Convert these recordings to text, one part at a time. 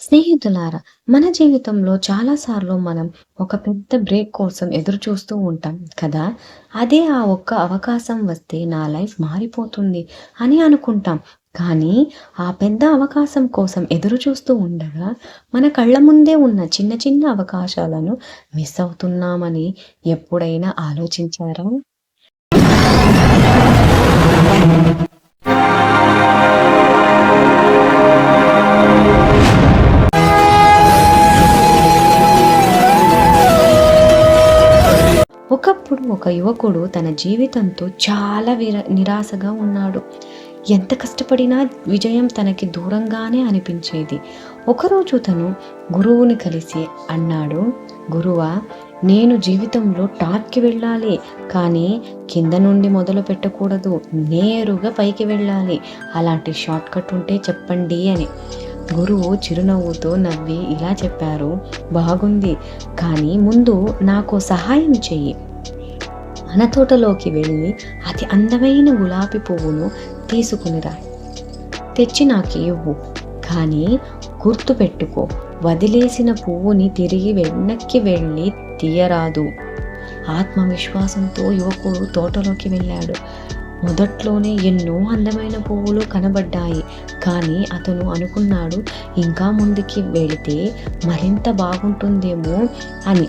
స్నేహితులారా మన జీవితంలో చాలాసార్లు మనం ఒక పెద్ద బ్రేక్ కోసం ఎదురు చూస్తూ ఉంటాం కదా? అదే ఆ ఒక్క అవకాశం వస్తే నా లైఫ్ మారిపోతుంది అని అనుకుంటాం. కానీ ఆ పెద్ద అవకాశం కోసం ఎదురు చూస్తూ ఉండగా మన కళ్ళ ముందే ఉన్న చిన్న చిన్న అవకాశాలను మిస్ అవుతున్నామని ఎప్పుడైనా ఆలోచించారా? ఒకప్పుడు ఒక యువకుడు తన జీవితంతో చాలా విర నిరాశగా ఉన్నాడు. ఎంత కష్టపడినా విజయం తనకి దూరంగానే అనిపించేది. ఒకరోజు తను గురువుని కలిసి అన్నాడు గురువా నేను జీవితంలో టాప్కి వెళ్ళాలి కానీ కింద నుండి మొదలు పెట్టకూడదు నేరుగా పైకి వెళ్ళాలి. అలాంటి షార్ట్ కట్ ఉంటే చెప్పండి అని. గురువు చిరునవ్వుతో నవ్వి ఇలా చెప్పారు బాగుంది కానీ ముందు నాకు సహాయం చెయ్యి. మన తోటలోకి వెళ్ళి అతి అందమైన గులాబీ పువ్వును తీసుకునిరా తెచ్చి నాకు ఇవ్వు కానీ గుర్తుపెట్టుకో. వదిలేసిన పువ్వుని తిరిగి వెనక్కి వెళ్ళి తీయరాదు. ఆత్మవిశ్వాసంతో యువకుడు తోటలోకి వెళ్ళాడు. మొదట్లోనే ఎన్నో అందమైన పువ్వులు కనబడ్డాయి. కానీ అతను అనుకున్నాడు ఇంకా ముందుకి వెళితే మరింత బాగుంటుందేమో అని.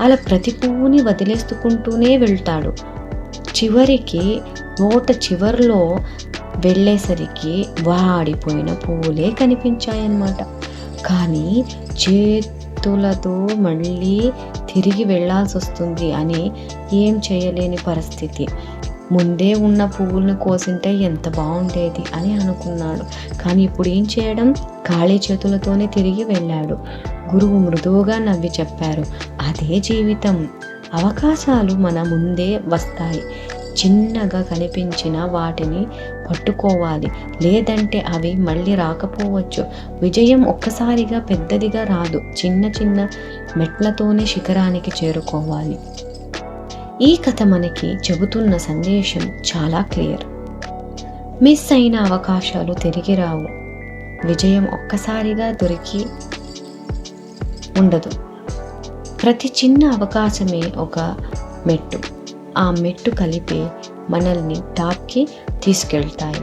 అలా ప్రతి పువ్వుని వదిలేసుకుంటూనే వెళ్తాడు. చివరికి తోట చివరిలో వెళ్ళేసరికి వాడిపోయిన పువ్వులే కనిపించాయన్నమాట. కానీ చేతులతో మళ్ళీ తిరిగి వెళ్ళాల్సి వస్తుంది అని ఏం చేయలేని పరిస్థితి. ముందే ఉన్న పువ్వులను కోసింటే ఎంత బాగుండేది అని అనుకున్నాడు. కానీ ఇప్పుడు ఏం చేయడం? ఖాళీ చేతులతోనే తిరిగి వెళ్ళాడు. గురువు మృదువుగా నవ్వి చెప్పారు. అదే జీవితం. అవకాశాలు మన ముందే వస్తాయి. చిన్నగా కనిపించిన వాటిని పట్టుకోవాలి. లేదంటే అవి మళ్ళీ రాకపోవచ్చు. విజయం ఒక్కసారిగా పెద్దదిగా రాదు. చిన్న చిన్న మెట్లతోనే శిఖరానికి చేరుకోవాలి. ఈ కథ మనకి చెబుతున్న సందేశం చాలా క్లియర్. మిస్ అయిన అవకాశాలు తిరిగి రావు. విజయం ఒక్కసారిగా దొరికి ఉండదు. ప్రతి చిన్న అవకాశమే ఒక మెట్టు. ఆ మెట్టు కలిపి మనల్ని టాప్కి తీసుకెళ్తాయి.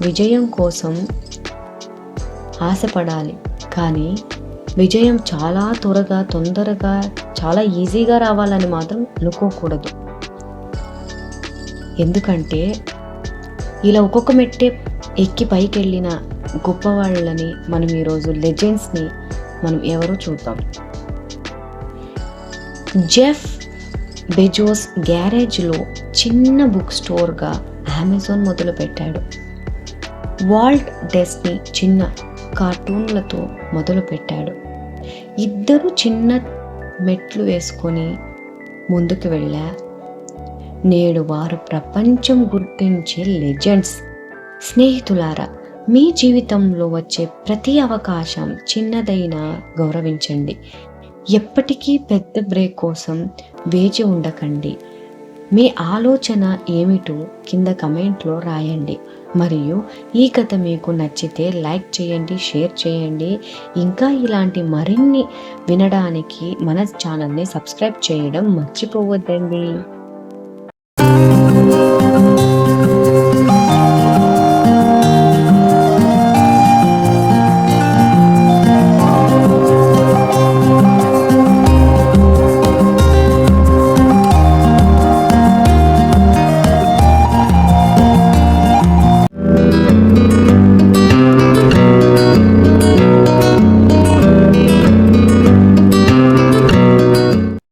విజయం కోసం ఆశపడాలి కానీ విజయం చాలా త్వరగా తొందరగా చాలా ఈజీగా రావాలని మాత్రం అనుకోకూడదు. ఎందుకంటే ఇలా ఒక్కొక్క మెట్టే ఎక్కి పైకి వెళ్ళిన గొప్ప వాళ్ళని మనం ఈరోజు లెజెండ్స్ని మనం ఎవరో చూద్దాం. జెఫ్ బెజోస్ గ్యారేజ్లో చిన్న బుక్ స్టోర్గా అమెజాన్ మొదలుపెట్టాడు. వాల్ట్ డెస్ని చిన్న కార్టూన్లతో మొదలుపెట్టాడు. ఇద్దరు చిన్న మెట్లు వేసుకొని ముందుకు వెళ్ళా. నేడు వారు ప్రపంచం గుర్తించే లెజెండ్స్. స్నేహితులారా మీ జీవితంలో వచ్చే ప్రతి అవకాశం చిన్నదైనా గౌరవించండి. ఎప్పటికీ పెద్ద బ్రేక్ కోసం వేచి ఉండకండి. మీ ఆలోచన ఏమిటో కింద కమెంట్లో రాయండి. మరియు ఈ కథ మీకు నచ్చితే లైక్ చేయండి షేర్ చేయండి. ఇంకా ఇలాంటి మరిన్ని వినడానికి మన ఛానల్ని సబ్స్క్రైబ్ చేయడం మర్చిపోవద్దండి.